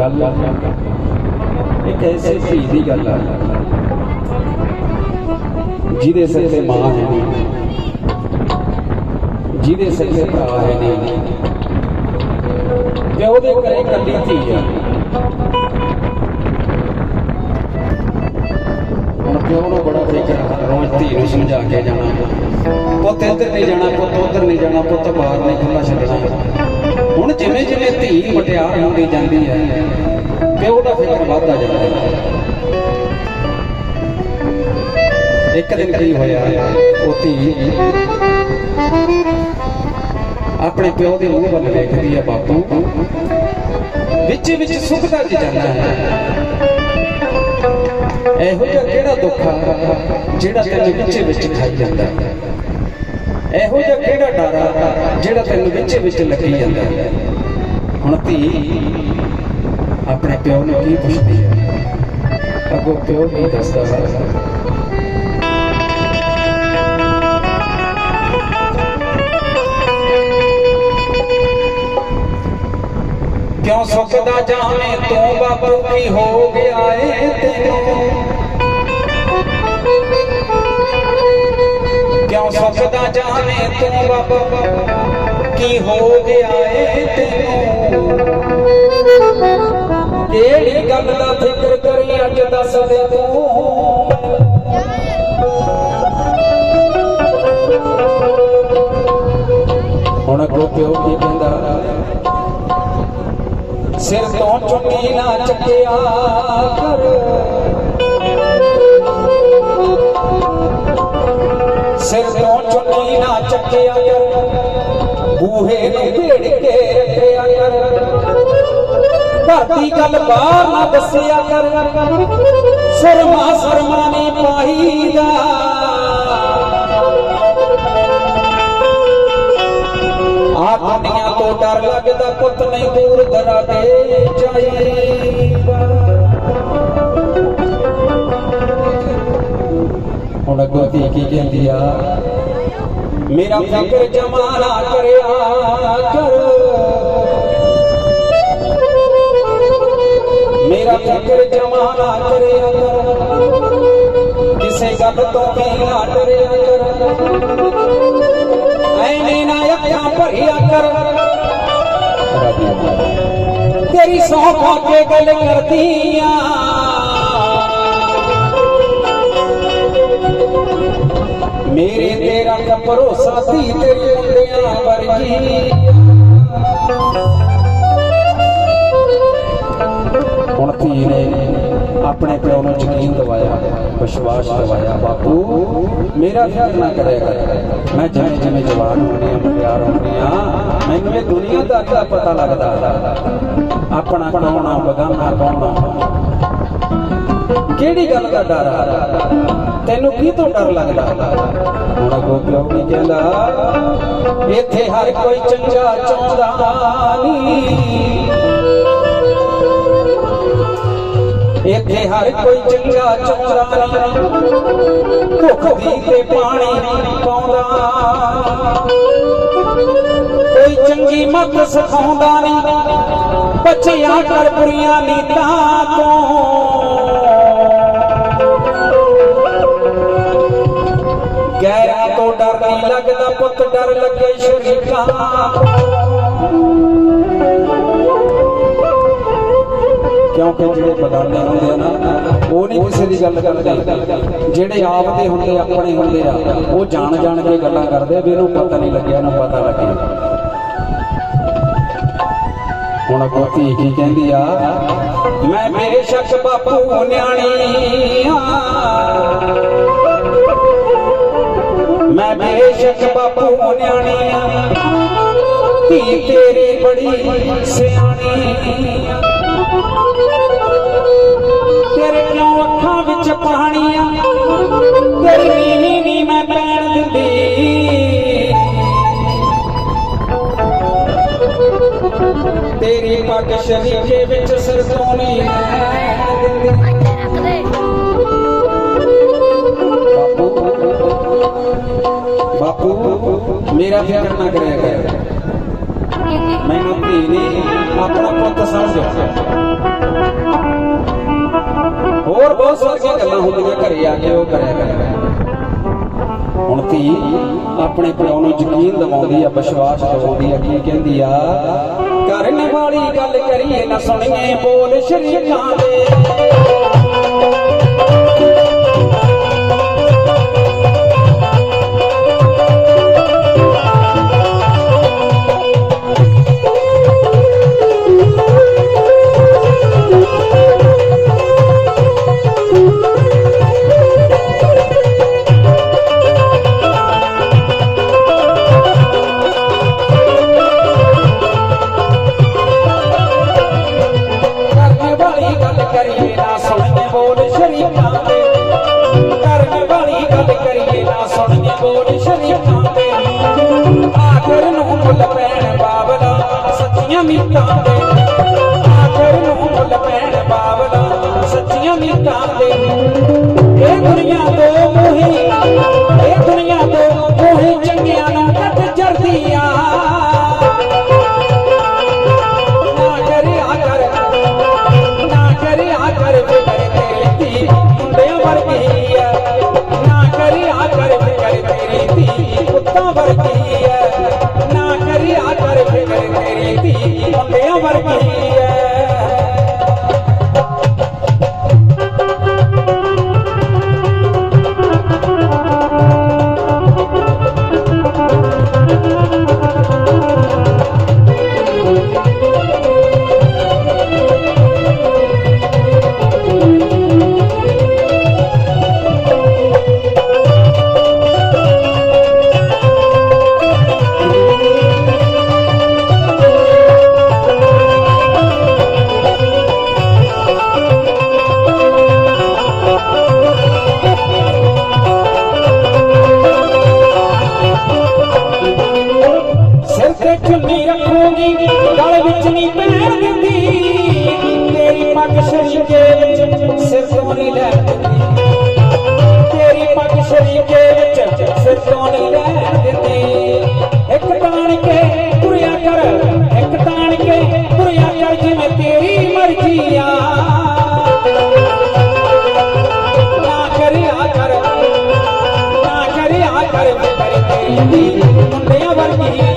ਗੱਲ ਇੱਕ ਐਸੀ ਧੀ ਦੀ ਗੱਲ ਆ। ਜਿਹਦੇ ਸਿਰ ਤੇ ਮਾਂ ਹੈ ਜਿਹਦੇ ਸਿਰ ਤੇ ਭਰਾ ਹੈ ਨਹੀਂ ਪਿਓ ਦੇ ਘਰੇ ਇਕੱਲੀ ਧੀ ਆ। ਹੁਣ ਪਿਓ ਨੂੰ ਬੜਾ ਫਿਕਰ ਆ, ਰੋਜ਼ ਧੀ ਨੂੰ ਸਮਝਾ ਕੇ ਜਾਣਾ। ਪੁੱਤ ਇੱਧਰ ਨਹੀਂ ਜਾਣਾ ਪੁੱਤ ਉੱਧਰ ਨਹੀਂ ਜਾਣਾ ਪੁੱਤ ਬਾਹਰ ਨਹੀਂ ਖੁੱਲਾ ਛੱਡਣਾ। ਹੁਣ ਜਿਵੇਂ ਜਿਵੇਂ ਧੀ ਮਟਿਆਰ ਹੁੰਦੀ ਜਾਂਦੀ ਹੈ, ਪਿਓ ਦਾ ਫਿਕਰ ਵੱਧਦਾ ਜਾਂਦਾ ਹੈ। ਇੱਕ ਦਿਨ ਕੀ ਹੋਇਆ, ਉਹ ਧੀ ਆਪਣੇ ਪਿਓ ਦੇ ਮੂੰਹ ਵੱਲ ਵੇਖਦੀ ਹੈ ਬਾਪੂ। ਵਿੱਚ ਵਿੱਚ ਸੁੱਖ ਦਾ ਜਾਂਦਾ ਹੈ। ਇਹੋ ਜਿਹਾ ਕਿਹੜਾ ਦੁੱਖ ਆ, ਜਿਹੜਾ ਤੈਨੂੰ ਵਿੱਚ ਵਿੱਚ ਖਾਈ ਜਾਂਦਾ ਹੈ? ਇਹੋ ਜਿਹਾ ਕਿਹੜਾ ਡਰ ਆ ਜਿਹੜਾ ਤੈਨੂੰ ਵਿੱਚ ਵਿੱਚ ਲੱਗੀ ਜਾਂਦਾ? ਹੈ? ਹੁਣ ਧੀ, ਆਪਣੇ ਪਿਓ ਨੂੰ ਕੀ ਪੁੱਛਦੀ ਹੈ ਅੱਗੋਂ ਪਿਓ ਕੀ ਦੱਸਦਾ ਕਿਉਂ ਸੁੱਖ ਦਾ ਜਾਵੇਂ ਤੂੰ ਬਾਪੂ ਕੀ ਹੋ ਗਿਆ ਏ ਤੈਨੂੰ? ਕਿਉਂ ਸੁੱਖ ਦਾ ਤੂੰ ਬਾਪੂ ਕੀ ਹੋ ਗਿਆ ਏ ਤੈਨੂੰ? ਕਿਹੜੀ ਗੱਲ ਦਾ ਫਿਕਰ ਕਰੀ ਅੱਜ ਦੱਸ ਦੇ ਤੂੰ? ਹੁਣ ਅੱਗੋਂ ਪਿਓ ਕੀ ਕਹਿੰਦਾ? ਸਿਰ ਤੋਂ ਚੁੱਕੀ ਨਾ ਚੱਕਿਆ ਕਰ। ਸਿਰ ਤੋਂ ਚੁੰਨੀ ਨਾ ਚੱਕਿਆ ਕਰ। ਬੂਹੇ ਨੂੰ ਭੇੜ ਕੇ ਰੱਖਿਆ ਕਰ। ਘਰ ਗੱਲ ਬਾਹਰ ਨਾ ਦੱਸਿਆ ਕਰ। ਸ਼ਰਮਾ ਸ਼ਰਮਾ ਨੇ ਪਾਈ ਦਾ। ਆ ਦੁਨੀਆ ਤੋਂ ਡਰ ਲੱਗਦਾ ਪੁੱਤ ਨਹੀਂ ਦੂਰ ਦਰਾਡੇ ਜਾਈਦਾ ਕੀ ਕਹਿੰਦੀ ਆ? ਮੇਰਾ ਫਿਕਰ ਜਮਾਨਾ ਕਰਿਆ ਕਰ। ਮੇਰਾ ਫਿਕਰ ਜਮਾਨਾ ਕਰਿਆ ਕਰ। ਕਿਸੇ ਗੱਲ ਤੋਂ ਵੀ ਨਾ ਡਰਿਆ ਕਰ। ਐਨੇ ਨਾ ਅੱਖਾਂ ਭਰਿਆ ਕਰ। ਤੇਰੀ ਸੌਂ ਖਾ ਕੇ ਗੱਲ ਕਰਦੀਆਂ ਮੇਰੇ ਤੇ ਰੱਖ ਭਰੋਸਾ ਧੀ ਤੇਰੀ ਮੁੰਡਿਆਂ ਵਰਗੀ। ਹੁਣ ਧੀ ਨੇ ਆਪਣੇ ਪਿਓ ਨੂੰ ਯਕੀਨ ਦਿਵਾਇਆ, ਵਿਸ਼ਵਾਸ ਦਿਵਾਇਆ, ਬਾਪੂ, ਮੇਰਾ ਫਿਕਰ ਨਾ ਕਰਿਆ ਕਰ। ਮੈਂ ਜਿਵੇਂ ਜਿਵੇਂ ਜਵਾਨ ਹੁੰਦੀ ਆ ਪਿਆਰ ਹੁੰਦੀ ਆ ਮੈਨੂੰ ਇਹ ਦੁਨੀਆਦਾਰੀ ਦਾ ਪਤਾ ਲੱਗਦਾ। ਆਪਣਾ ਕੌਣ ਆ, ਬਗਾਨਾ ਕੌਣ ਕਿਹੜੀ ਗੱਲ ਦਾ ਡਰ ਆ? ਤੈਨੂੰ ਕੀ ਤੋਂ ਡਰ ਲੱਗਦਾ? ਹੁਣ ਅੱਗੋਂ ਪਿਓ ਕੀ ਕਹਿੰਦਾ, ਇੱਥੇ ਹਰ ਕੋਈ ਚੰਗਾ ਚਾਹੁੰਦਾ ਨਹੀਂ। ਇੱਥੇ ਹਰ ਕੋਈ ਚੰਗਾ ਚਾਹੁੰਦਾ ਨਹੀਂ। ਭੁੱਖ ਦੀ ਤੇ ਪਾਣੀ ਪਾਉਂਦਾ। ਕੋਈ ਚੰਗੀ ਮੱਤ ਸਿਖਾਉਂਦਾ ਨਹੀਂ। ਬੱਚਿਆਂ ਕਰ ਬੁਰੀਆਂ ਨੀਤਾਂ ਤੋਂ। ਕਿਉਂਕਿ ਜਿਹੜੇ ਬਦਾਨੇ ਹੁੰਦੇ ਆ ਨਾ, ਉਹ ਨਹੀਂ ਕਿਸੇ ਦੀ ਗੱਲ ਕਰਦੇ। ਜਿਹੜੇ ਆਪ ਦੇ ਹੁੰਦੇ, ਆਪਣੇ ਹੁੰਦੇ ਆ, ਉਹ ਜਾਣ ਜਾਣ ਕੇ ਗੱਲਾਂ ਕਰਦੇ ਆ ਵੀ ਇਹਨੂੰ ਪਤਾ ਨਹੀਂ ਲੱਗਿਆ, ਇਹਨੂੰ ਪਤਾ ਲੱਗਿਆ ਹੁਣ ਅੱਗੋਂ ਧੀ ਕੀ ਕਹਿੰਦੀ ਆ? ਮੈਂ ਬੇਸ਼ੱਕ ਬਾਪੂ ਨਿਆਣੀ ਆ ਮੈਂ ਬੇਸ਼ੱਕ ਬਾਪੂ ਨਿਆਣੀ ਆ। ਧੀ ਤੇਰੀ ਬੜੀ ਸਿਆਣੀ। ਤੇਰੇ ਕਿਉਂ ਅੱਖਾਂ ਵਿੱਚ ਪਾਣੀ ਆ। ਤੇਰੀ ਨੀਵੀਂ ਨੀ ਮੈਂ ਪੈਣ ਦਿੰਦੀ। ਤੇਰੀ ਪੱਗ ਸ਼ਰੀਕੇ ਵਿੱਚ ਸਿਰ ਮੇਰਾ ਫਿਕਰ ਨਾ ਕਰਿਆ ਕਰ। ਮੈਨੂੰ ਧੀ ਨੇ ਆਪਣਾ ਪੁੱਤ ਸਮਝਿਆ ਹੋਰ ਬਹੁਤ ਸਾਰੀਆਂ ਗੱਲਾਂ ਹੁੰਦੀਆਂ ਘਰੇ ਆ ਕੇ ਉਹ ਕਰਿਆ ਕਰ। ਹੁਣ ਧੀ ਆਪਣੇ ਪਿਓ ਨੂੰ ਯਕੀਨ ਦਵਾਉਂਦੀ ਆ, ਵਿਸ਼ਵਾਸ ਦਵਾਉਂਦੀ ਆ, ਕੀ ਕਹਿੰਦੀ ਆ? ਕਰਨ ਵਾਲੀ ਗੱਲ ਕਰੀਏ ਨਾ ਸੁਣੀਏ, ਬੋਲ ਸ਼ਰੀਕਾਂ ਦੇ ਸੱਚੀਆਂ ਆਖਰ ਨੂੰ ਮੁੱਲ ਪੈਣ ਬਾਬਲਾ ਸੱਚੀਆਂ ਮੀਤਾਂ ਦੇ ਇਹ ਦੁਨੀਆ ਤੋਂ ਫਿਕਰ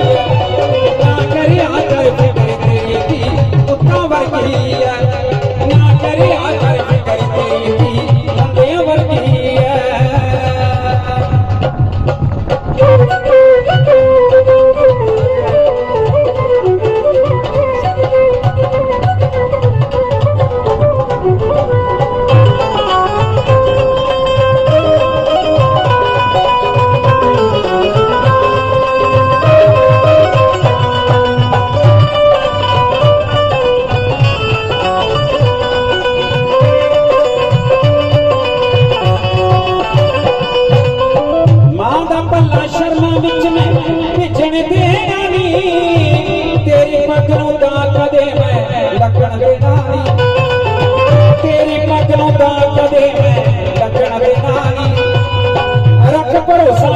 रख भरोसा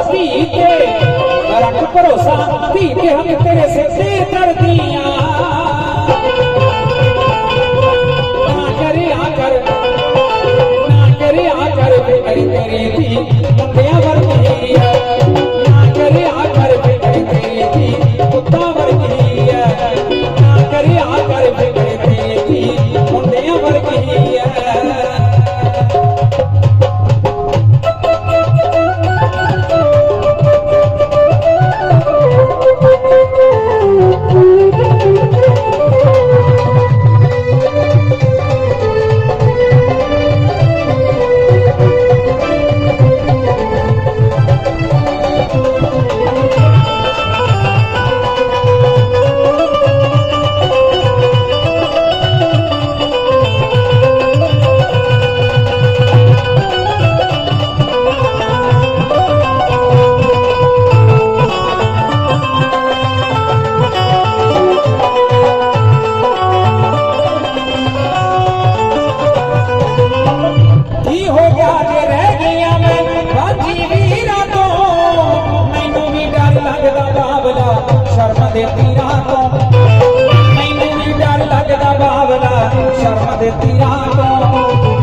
रख भोसा ते ਤੀਰਾਂ ਤੋਂ ਮੈਨੂੰ ਵੀ ਡਰ ਲੱਗਦਾ ਬਾਬਲਾ ਸ਼ਰਮ ਦੇ ਤੀਰਾਂ ਤੋਂ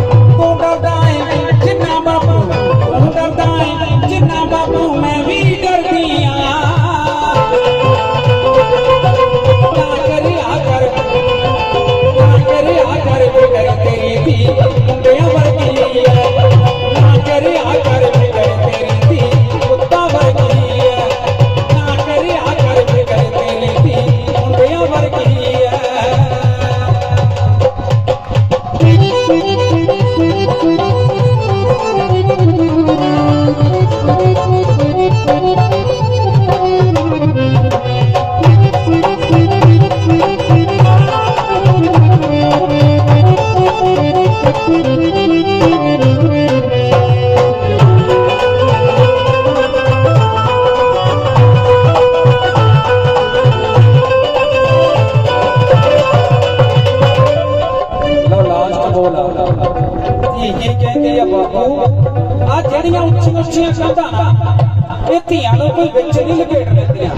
ਜਿਹੜੀਆਂ ਉੱਚੀਆਂ ਉੱਚੀਆਂ ਕੰਧਾਂ ਇਹ ਧੀਆਂ ਨੂੰ ਕੋਈ ਵਿੱਚ ਨਹੀਂ ਲਪੇਟ ਦਿੰਦੀਆਂ।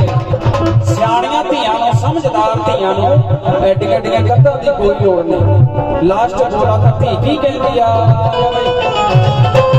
ਸਿਆਣੀਆਂ ਧੀਆਂ ਨੂੰ, ਸਮਝਦਾਰ ਧੀਆਂ ਨੂੰ ਐਡੀਆਂ ਐਡੀਆਂ ਕੰਧਾਂ ਦੀ ਕੋਈ ਲੋੜ ਨਹੀਂ। ਲਾਸਟ ਬੋਲਾ ਤਾਂ ਧੀ ਕੀ ਕਹਿੰਦੀ ਆ? ਉੱਚੀਆਂ